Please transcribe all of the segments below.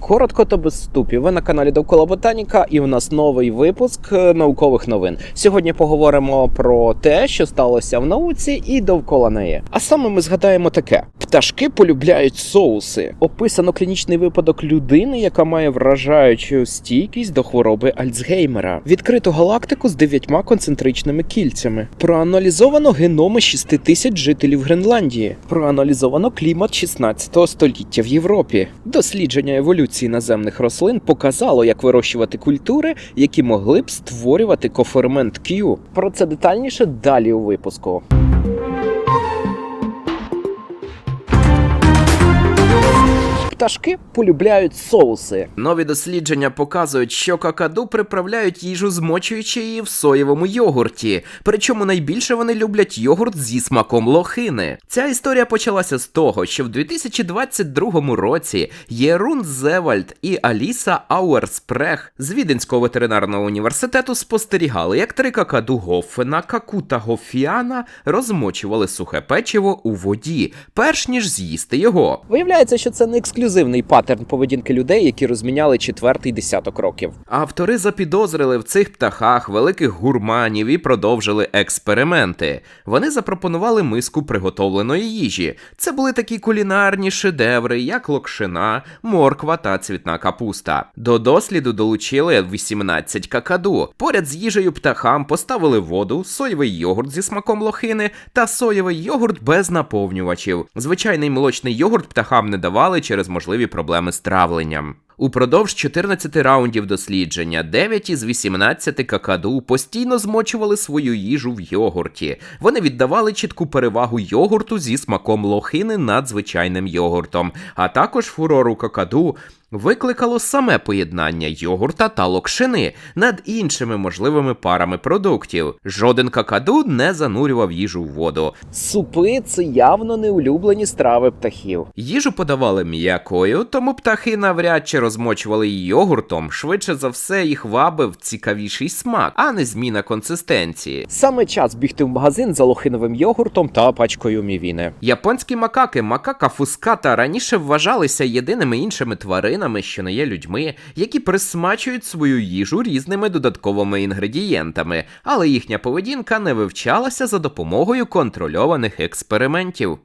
Коротко та без вступів. Ви на каналі Довкола Ботаніка, і у нас новий випуск е, наукових новин. Сьогодні поговоримо про те, що сталося в науці і довкола неї. А саме ми згадаємо таке: пташки полюбляють соуси. Описано клінічний випадок людини, яка має вражаючу стійкість до хвороби Альцгеймера. Відкрито галактику з дев'ятьма концентричними кільцями. Проаналізовано геноми 6 тисяч жителів Гренландії. Проаналізовано клімат 16 століття в Європі. Дослідження еволюції наземних рослин показало, як вирощувати культури, які могли б створювати кофермент Q. Про це детальніше далі у випуску. Пташки полюбляють соуси. Нові дослідження показують, що какаду приправляють їжу, змочуючи її в соєвому йогурті. Причому найбільше вони люблять йогурт зі смаком лохини. Ця історія почалася з того, що в 2022 році Єрун Зевальд і Аліса Ауерспрех з Віденського ветеринарного університету спостерігали, як три какаду Гоффена, каку та Гофіана розмочували сухе печиво у воді, перш ніж з'їсти його. Виявляється, що це не ексклюзивний паттерн поведінки людей, які розміняли четвертий десяток років. Автори запідозрили в цих птахах великих гурманів і продовжили експерименти. Вони запропонували миску приготовленої їжі. Це були такі кулінарні шедеври, як локшина, морква та цвітна капуста. До досліду долучили 18 какаду. Поряд з їжею птахам поставили воду, соєвий йогурт зі смаком лохини та соєвий йогурт без наповнювачів. Звичайний молочний йогурт птахам не давали через можливі проблеми з травленням. Упродовж 14 раундів дослідження 9 із 18 какаду постійно змочували свою їжу в йогурті. Вони віддавали чітку перевагу йогурту зі смаком лохини над звичайним йогуртом, а також фурору какаду викликало саме поєднання йогурта та локшини над іншими можливими парами продуктів. Жоден какаду не занурював їжу в воду. Супи це явно не улюблені страви птахів. Їжу подавали м'якою, тому птахи навряд чи розмочували її йогуртом. Швидше за все їх вабив цікавіший смак, а не зміна консистенції. Саме час бігти в магазин за лохиновим йогуртом та пачкою мівіни. Японські макаки, макака фуската раніше вважалися єдиними іншими тваринами, що не є людьми, які присмачують свою їжу різними додатковими інгредієнтами, але їхня поведінка не вивчалася за допомогою контрольованих експериментів.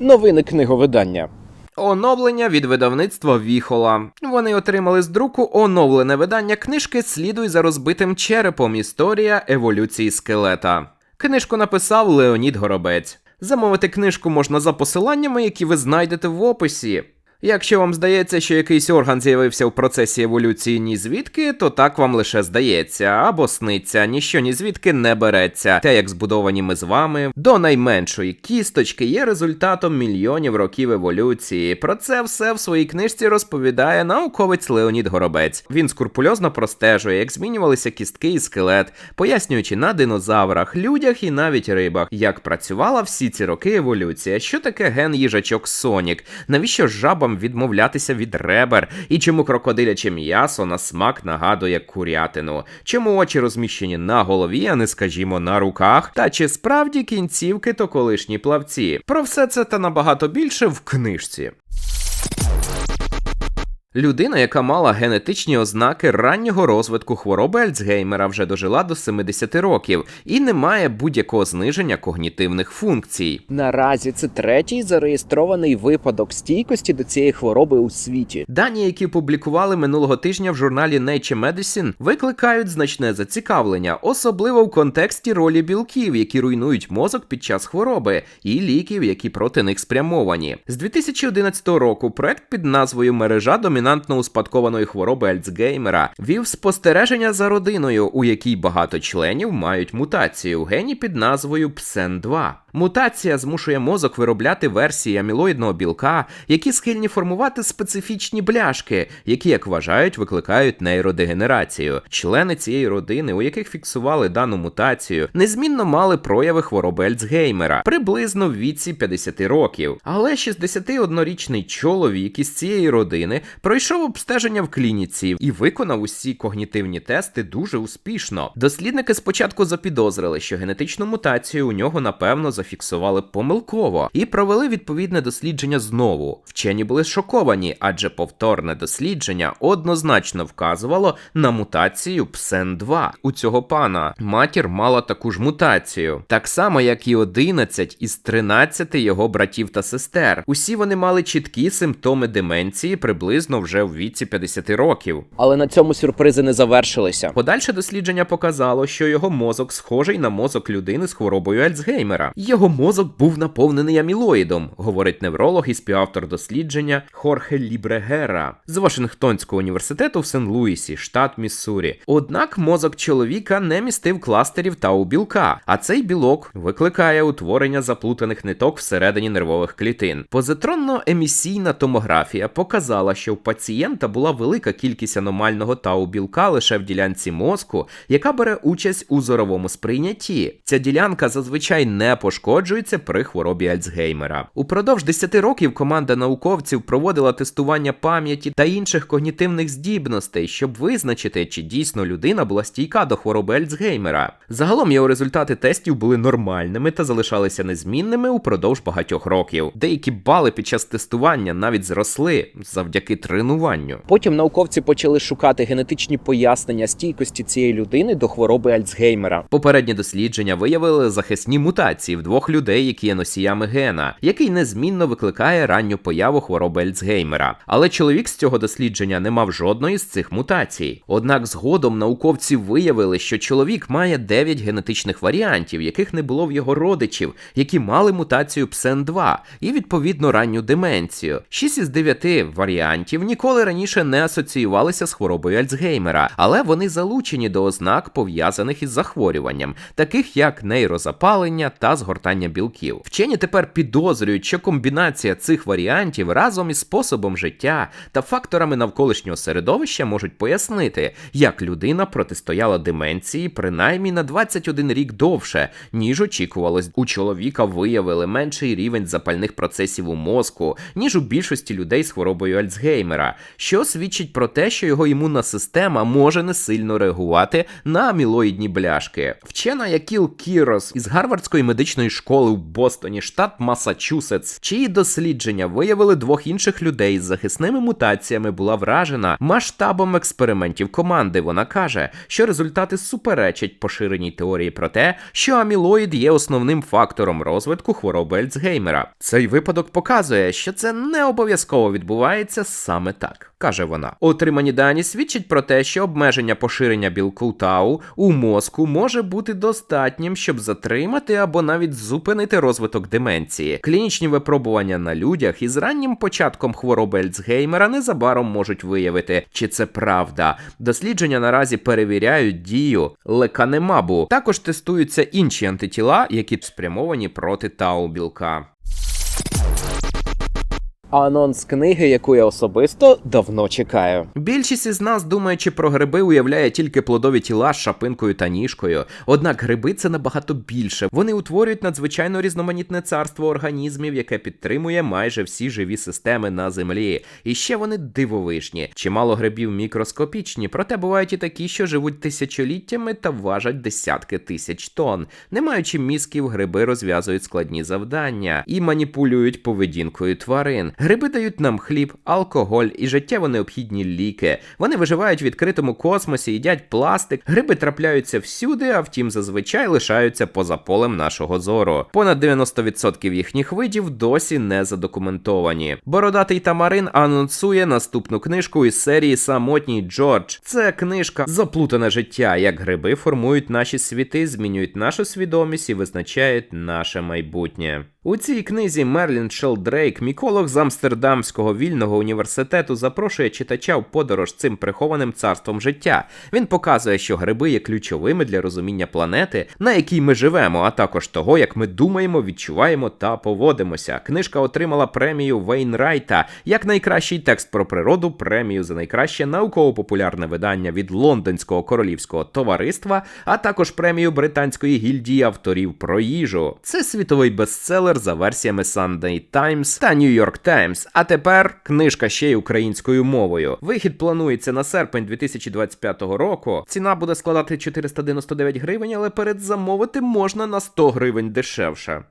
Новини книговидання. Оновлення від видавництва Віхола. Вони отримали з друку оновлене видання книжки Слідуй за розбитим черепом. Історія еволюції скелета. Книжку написав Леонід Горобець. Замовити книжку можна за посиланнями, які ви знайдете в описі. Якщо вам здається, що якийсь орган з'явився в процесі еволюції ні звідки, то так вам лише здається або сниться, ніщо ні звідки не береться. Те, як збудовані ми з вами, до найменшої кісточки є результатом мільйонів років еволюції. Про це все в своїй книжці розповідає науковець Леонід Горобець. Він скрупульозно простежує, як змінювалися кістки і скелет, пояснюючи на динозаврах, людях і навіть рибах, як працювала всі ці роки еволюція, що таке ген їжачок Сонік, навіщо жабам відмовлятися від ребер, і чому крокодиляче м'ясо на смак нагадує курятину, чому очі розміщені на голові, а не скажімо на руках, та чи справді кінцівки то колишні плавці. Про все це та набагато більше в книжці. Людина, яка мала генетичні ознаки раннього розвитку хвороби Альцгеймера, вже дожила до 70 років і не має будь-якого зниження когнітивних функцій. Наразі це третій зареєстрований випадок стійкості до цієї хвороби у світі. Дані, які публікували минулого тижня в журналі Nature Medicine, викликають значне зацікавлення, особливо в контексті ролі білків, які руйнують мозок під час хвороби, і ліків, які проти них спрямовані. З 2011 року проект під назвою Мережа домінантної успадкованої хвороби Альцгеймера вів спостереження за родиною, у якій багато членів мають мутацію гені під назвою PSEN2. Мутація змушує мозок виробляти версії амілоїдного білка, які схильні формувати специфічні бляшки, які, як вважають, викликають нейродегенерацію. Члени цієї родини, у яких фіксували дану мутацію, незмінно мали прояви хвороби Альцгеймера приблизно в віці 50 років. Але 61-річний чоловік із цієї родини пройшов обстеження в клініці і виконав усі когнітивні тести дуже успішно. Дослідники спочатку запідозрили, що генетичну мутацію у нього напевно зафіксували помилково і провели відповідне дослідження знову. Вчені були шоковані, адже повторне дослідження однозначно вказувало на мутацію PSEN2 у цього пана. Матір мала таку ж мутацію, так само як і 11 із 13 його братів та сестер. Усі вони мали чіткі симптоми деменції приблизно вже в віці 50 років. Але на цьому сюрпризи не завершилися. Подальше дослідження показало, що його мозок схожий на мозок людини з хворобою Альцгеймера. Його мозок був наповнений амілоїдом, говорить невролог і співавтор дослідження Хорхе Лібрегера з Вашингтонського університету в Сен-Луісі, штат Міссурі. Однак мозок чоловіка не містив кластерів тау білка, а цей білок викликає утворення заплутаних ниток всередині нервових клітин. Позитронно-емісійна томографія показала, що в пацієнта була велика кількість аномального тау білка лише в ділянці мозку, яка бере участь у зоровому сприйнятті. Ця ділянка зазвичай не пошкоджується при хворобі Альцгеймера. Упродовж 10 років команда науковців проводила тестування пам'яті та інших когнітивних здібностей, щоб визначити, чи дійсно людина була стійка до хвороби Альцгеймера. Загалом його результати тестів були нормальними та залишалися незмінними упродовж багатьох років. Деякі бали під час тестування навіть зросли завдяки тренуванню. Потім науковці почали шукати генетичні пояснення стійкості цієї людини до хвороби Альцгеймера. Попередні дослідження виявили захисні мутації в двох людей, які є носіями гена, який незмінно викликає ранню появу хвороби Альцгеймера. Але чоловік з цього дослідження не мав жодної з цих мутацій. Однак згодом науковці виявили, що чоловік має 9 генетичних варіантів, яких не було в його родичів, які мали мутацію PSEN2 і відповідно ранню деменцію. 6 із 9 варіантів ніколи раніше не асоціювалися з хворобою Альцгеймера, але вони залучені до ознак пов'язаних із захворюванням, таких як нейрозапалення та згортання білків. Вчені тепер підозрюють, що комбінація цих варіантів разом із способом життя та факторами навколишнього середовища можуть пояснити, як людина протистояла деменції принаймні на 21 рік довше, ніж очікувалось. У чоловіка виявили менший рівень запальних процесів у мозку, ніж у більшості людей з хворобою Альцгеймера, що свідчить про те, що його імунна система може не сильно реагувати на амілоїдні бляшки. Вчена Якіл Кірос із Гарвардської медичної школи в Бостоні, штат Масачусетс, чиї дослідження виявили двох інших людей з захисними мутаціями, була вражена масштабом експериментів команди. Вона каже, що результати суперечать поширеній теорії про те, що амілоїд є основним фактором розвитку хвороби Альцгеймера. Цей випадок показує, що це не обов'язково відбувається саме так, каже вона. Отримані дані свідчать про те, що обмеження поширення білку тау у мозку може бути достатнім, щоб затримати або навіть зупинити розвиток деменції. Клінічні випробування на людях із раннім початком хвороби Альцгеймера незабаром можуть виявити, чи це правда. Дослідження наразі перевіряють дію леканемабу. Також тестуються інші антитіла, які спрямовані проти тау білка. Анонс книги, яку я особисто давно чекаю. Більшість із нас, думаючи про гриби, уявляє тільки плодові тіла з шапинкою та ніжкою. Однак гриби це набагато більше. Вони утворюють надзвичайно різноманітне царство організмів, яке підтримує майже всі живі системи на землі. І ще вони дивовижні. Чимало грибів мікроскопічні, проте бувають і такі, що живуть тисячоліттями та важать десятки тисяч тонн. Не маючи мізків, гриби розв'язують складні завдання і маніпулюють поведінкою тварин. Гриби дають нам хліб, алкоголь і життєво необхідні ліки. Вони виживають в відкритому космосі, їдять пластик. Гриби трапляються всюди, а втім зазвичай лишаються поза полем нашого зору. Понад 90% їхніх видів досі не задокументовані. Бородатий Тамарин анонсує наступну книжку із серії Самотній Джордж. Це книжка Заплутане життя, як гриби формують наші світи, змінюють нашу свідомість і визначають наше майбутнє. У цій книзі Мерлін Шелдрейк, міколог з Амстердамського вільного університету, запрошує читача в подорож цим прихованим царством життя. Він показує, що гриби є ключовими для розуміння планети, на якій ми живемо, а також того, як ми думаємо, відчуваємо та поводимося. Книжка отримала премію Вейнрайта як найкращий текст про природу, премію за найкраще науково-популярне видання від Лондонського королівського товариства, а також премію британської гільдії авторів про їжу. Це світовий бестселер за версіями Sunday Times та New York Times. А тепер книжка ще й українською мовою. Вихід планується на серпень 2025 року. Ціна буде складати 499 гривень, але передзамовити можна на 100 гривень дешевше.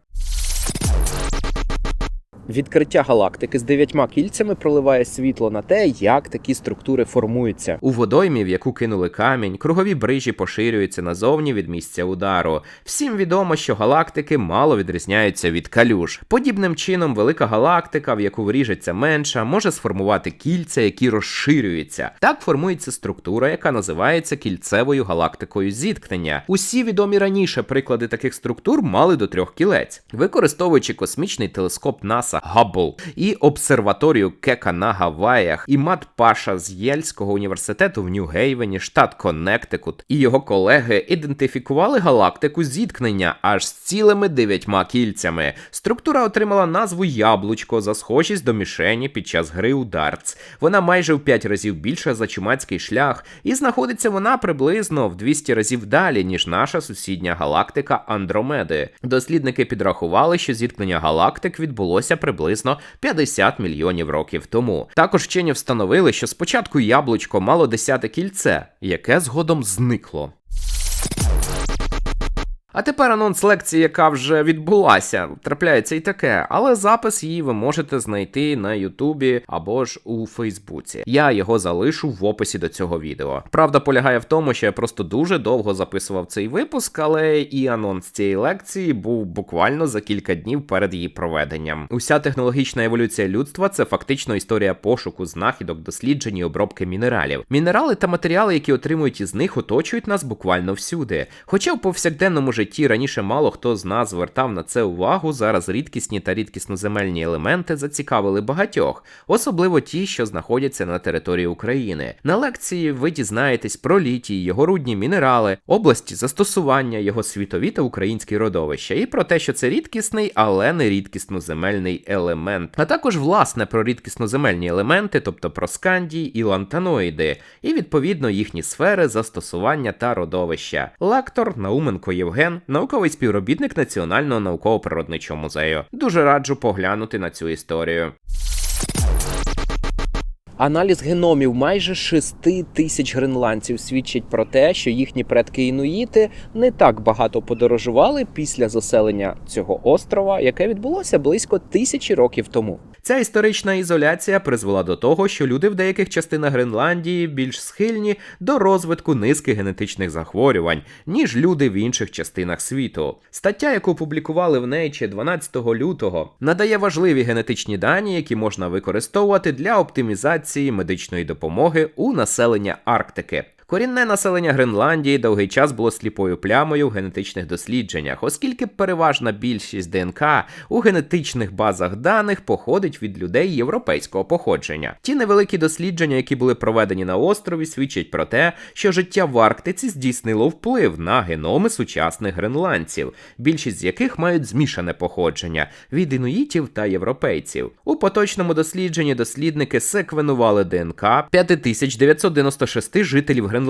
Відкриття галактики з дев'ятьма кільцями проливає світло на те, як такі структури формуються. У водоймі, в яку кинули камінь, кругові брижі поширюються назовні від місця удару. Всім відомо, що галактики мало відрізняються від калюж. Подібним чином, велика галактика, в яку вріжеться менша, може сформувати кільця, які розширюються. Так формується структура, яка називається кільцевою галактикою зіткнення. Усі відомі раніше приклади таких структур мали до трьох кілець, використовуючи космічний телескоп НАСА Габбл і обсерваторію Кека на Гаваях, і Мат Паша з Єльського університету в Нью-Гейвені, штат Коннектикут, і його колеги ідентифікували галактику зіткнення аж з цілими дев'ятьма кільцями. Структура отримала назву Яблучко за схожість до мішені під час гри у дартс. Вона майже в 5 разів більша за чумацький шлях, і знаходиться вона приблизно в 200 разів далі, ніж наша сусідня галактика Андромеди. Дослідники підрахували, що зіткнення галактик відбулося приблизно 50 мільйонів років тому. Також вчені встановили, що спочатку яблучко мало десяте кільце, яке згодом зникло. А тепер анонс лекції, яка вже відбулася. Трапляється і таке, але запис її ви можете знайти на Ютубі або ж у Фейсбуці. Я його залишу в описі до цього відео. Правда полягає в тому, що я просто дуже довго записував цей випуск, але і анонс цієї лекції був буквально за кілька днів перед її проведенням. Уся технологічна еволюція людства це фактично історія пошуку знахідок, досліджень і обробки мінералів. Мінерали та матеріали, які отримують із них, оточують нас буквально всюди. Хоча в повсякденному житті раніше мало хто з нас звертав на це увагу, зараз рідкісні та рідкісноземельні елементи зацікавили багатьох, особливо ті, що знаходяться на території України. На лекції ви дізнаєтесь про літій, його рудні мінерали, області застосування, його світові та українські родовища, і про те, що це рідкісний, але не рідкісноземельний елемент, а також власне про рідкісноземельні елементи, тобто про скандії і лантаноїди, і відповідно їхні сфери застосування та родовища. Лектор Науменко Євген, науковий співробітник Національного науково-природничого музею. Дуже раджу поглянути на цю історію. Аналіз геномів майже 6 тисяч гренландців свідчить про те, що їхні предки інуїти не так багато подорожували після заселення цього острова, яке відбулося близько тисячі років тому. Ця історична ізоляція призвела до того, що люди в деяких частинах Гренландії більш схильні до розвитку низки генетичних захворювань, ніж люди в інших частинах світу. Стаття, яку публікували в Nature 12 лютого, надає важливі генетичні дані, які можна використовувати для оптимізації медичної допомоги у населення Арктики. Корінне населення Гренландії довгий час було сліпою плямою в генетичних дослідженнях, оскільки переважна більшість ДНК у генетичних базах даних походить від людей європейського походження. Ті невеликі дослідження, які були проведені на острові, свідчать про те, що життя в Арктиці здійснило вплив на геноми сучасних гренландців, більшість з яких мають змішане походження від інуїтів та європейців. У поточному дослідженні дослідники секвенували ДНК 5996 жителів Гренландії.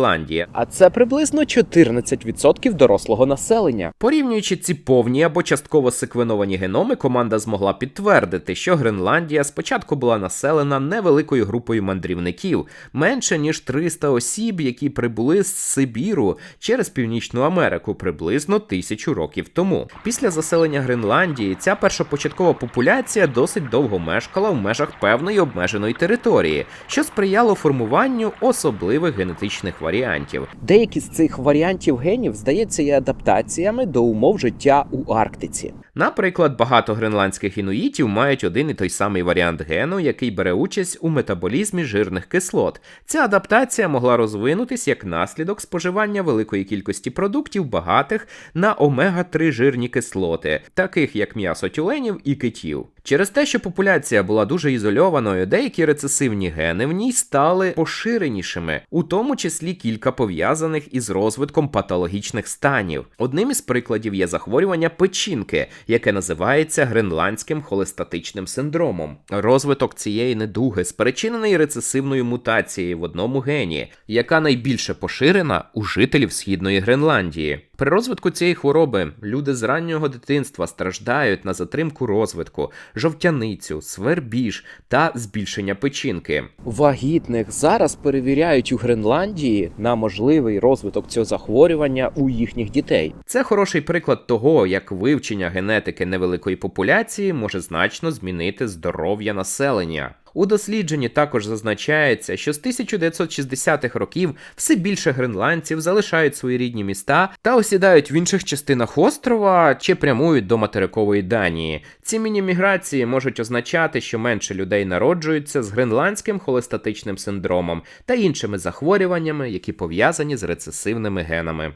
А це приблизно 14% дорослого населення. Порівнюючи ці повні або частково секвеновані геноми, команда змогла підтвердити, що Гренландія спочатку була населена невеликою групою мандрівників, менше ніж 300 осіб, які прибули з Сибіру через Північну Америку приблизно тисячу років тому. Після заселення Гренландії ця першопочаткова популяція досить довго мешкала в межах певної обмеженої території, що сприяло формуванню особливих генетичних варіантів. Деякі з цих варіантів генів, здається, є адаптаціями до умов життя у Арктиці. Наприклад, багато гренландських інуїтів мають один і той самий варіант гену, який бере участь у метаболізмі жирних кислот. Ця адаптація могла розвинутись як наслідок споживання великої кількості продуктів, багатих на омега-3 жирні кислоти, таких як м'ясо тюленів і китів. Через те, що популяція була дуже ізольованою, деякі рецесивні гени в ній стали поширенішими, у тому числі кілька пов'язаних із розвитком патологічних станів. Одним із прикладів є захворювання печінки, яке називається гренландським холестатичним синдромом. Розвиток цієї недуги спричинений рецесивною мутацією в одному гені, яка найбільше поширена у жителів східної Гренландії. При розвитку цієї хвороби люди з раннього дитинства страждають на затримку розвитку, жовтяницю, свербіж та збільшення печінки. Вагітних зараз перевіряють у Гренландії на можливий розвиток цього захворювання у їхніх дітей. Це хороший приклад того, як вивчення генетики невеликої популяції може значно змінити здоров'я населення. У дослідженні також зазначається, що з 1960-х років все більше гренландців залишають свої рідні міста та осідають в інших частинах острова чи прямують до материкової Данії. Ці міні-міграції можуть означати, що менше людей народжуються з гренландським холестатичним синдромом та іншими захворюваннями, які пов'язані з рецесивними генами.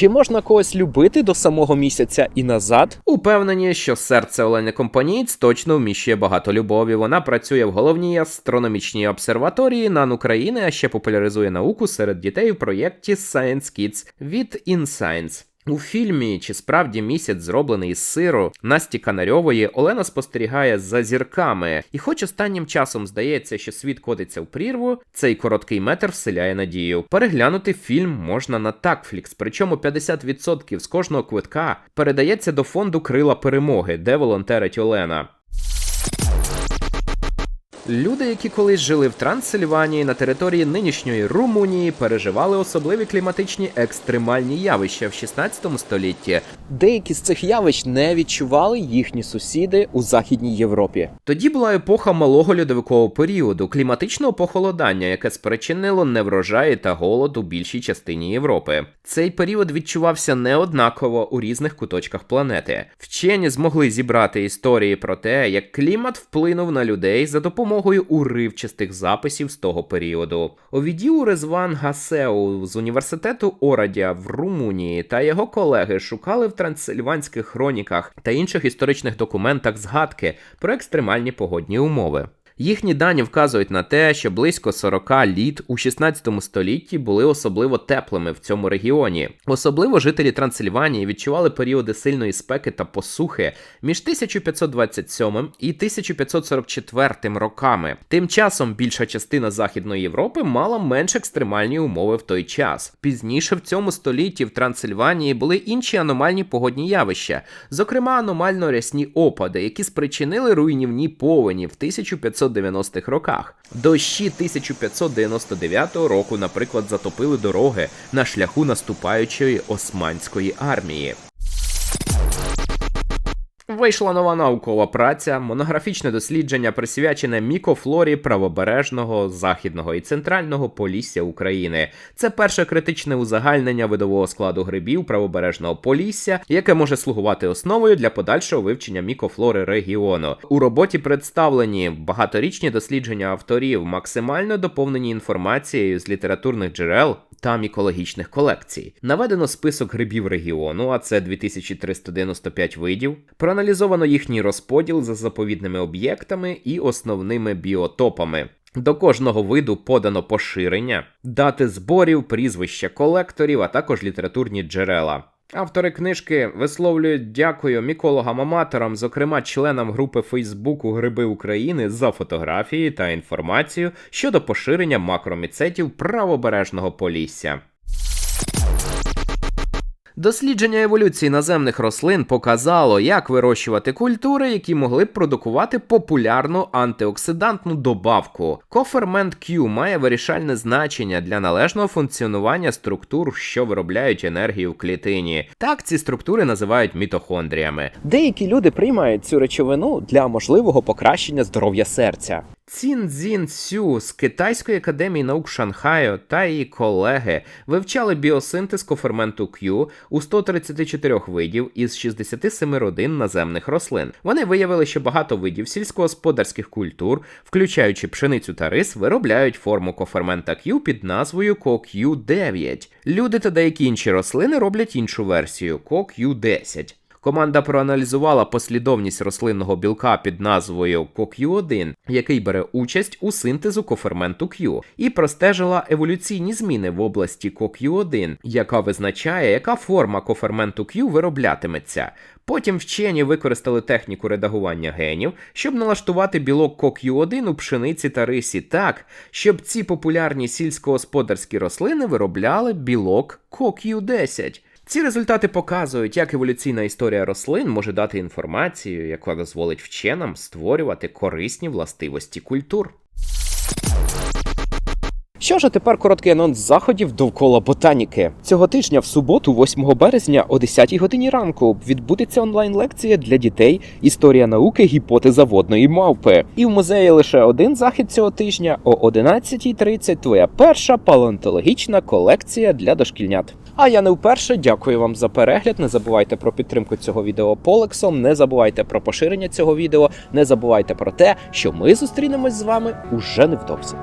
Чи можна когось любити до самого місяця і назад? Упевнені, що серце Олени Компанієць точно вміщує багато любові. Вона працює в головній астрономічній обсерваторії НАН України, а ще популяризує науку серед дітей у проєкті Science Kids від InScience. У фільмі чи справді місяць зроблений із сиру Насті Канарьової Олена спостерігає за зірками, і хоч останнім часом здається, що світ котиться в прірву, цей короткий метр вселяє надію. Переглянути фільм можна на Такфлікс, причому 50% з кожного квитка передається до фонду Крила перемоги, де волонтерить Олена. Люди, які колись жили в Трансильванії на території нинішньої Румунії, переживали особливі кліматичні екстремальні явища в 16 столітті. Деякі з цих явищ не відчували їхні сусіди у Західній Європі. Тоді була епоха малого льодовикового періоду, кліматичного похолодання, яке спричинило неврожаї та голод у більшій частині Європи. Цей період відчувався неоднаково у різних куточках планети. Вчені змогли зібрати історії про те, як клімат вплинув на людей за допомогою уривчастих записів з того періоду. Овідіу Резван Гасеу з університету Орадя в Румунії та його колеги шукали в трансильванських хроніках та інших історичних документах згадки про екстремальні погодні умови. Їхні дані вказують на те, що близько 40 літ у 16 столітті були особливо теплими в цьому регіоні. Особливо жителі Трансильванії відчували періоди сильної спеки та посухи між 1527 і 1544 роками. Тим часом більша частина Західної Європи мала менш екстремальні умови в той час. Пізніше в цьому столітті в Трансильванії були інші аномальні погодні явища, зокрема аномально рясні опади, які спричинили руйнівні повені в 1500 1590-х роках. Дощі 1599 року, наприклад, затопили дороги на шляху наступаючої османської армії. Вийшла нова наукова праця, монографічне дослідження присвячене мікофлорі правобережного, західного і центрального полісся України. Це перше критичне узагальнення видового складу грибів правобережного полісся, яке може слугувати основою для подальшого вивчення мікофлори регіону. У роботі представлені багаторічні дослідження авторів, максимально доповнені інформацією з літературних джерел та мікологічних колекцій. Наведено список грибів регіону, а це 2395 видів. Проаналізовано їхній розподіл за заповідними об'єктами і основними біотопами. До кожного виду подано поширення, дати зборів, прізвища колекторів, а також літературні джерела. Автори книжки висловлюють дякую мікологам-аматорам, зокрема членам групи Фейсбуку Гриби України, за фотографії та інформацію щодо поширення макроміцетів правобережного полісся. Дослідження еволюції наземних рослин показало, як вирощувати культури, які могли б продукувати популярну антиоксидантну добавку. Кофермент Q має вирішальне значення для належного функціонування структур, що виробляють енергію в клітині. Так ці структури називають мітохондріями. Деякі люди приймають цю речовину для можливого покращення здоров'я серця. Цін Цзін Цю з Китайської академії наук Шанхаю та її колеги вивчали біосинтез коферменту Q у 134 видів із 67 родин наземних рослин. Вони виявили, що багато видів сільськогосподарських культур, включаючи пшеницю та рис, виробляють форму кофермента Q під назвою CoQ9. Люди та деякі інші рослини роблять іншу версію CoQ10. Команда проаналізувала послідовність рослинного білка під назвою CoQ1, який бере участь у синтезу коферменту Q, і простежила еволюційні зміни в області CoQ1, яка визначає, яка форма коферменту Q вироблятиметься. Потім вчені використали техніку редагування генів, щоб налаштувати білок CoQ1 у пшениці та рисі так, щоб ці популярні сільськогосподарські рослини виробляли білок CoQ10. Ці результати показують, як еволюційна історія рослин може дати інформацію, яка дозволить вченам створювати корисні властивості культур. Що ж, а тепер короткий анонс заходів довкола ботаніки. Цього тижня, в суботу, 8 березня, о 10 годині ранку, відбудеться онлайн-лекція для дітей Історія науки, гіпотеза водної мавпи. І в музеї лише один захід цього тижня о 11.30 Твоя перша палеонтологічна колекція для дошкільнят. А я не вперше дякую вам за перегляд. Не забувайте про підтримку цього відео полексом. Не забувайте про поширення цього відео. Не забувайте про те, що ми зустрінемось з вами уже невдовзі.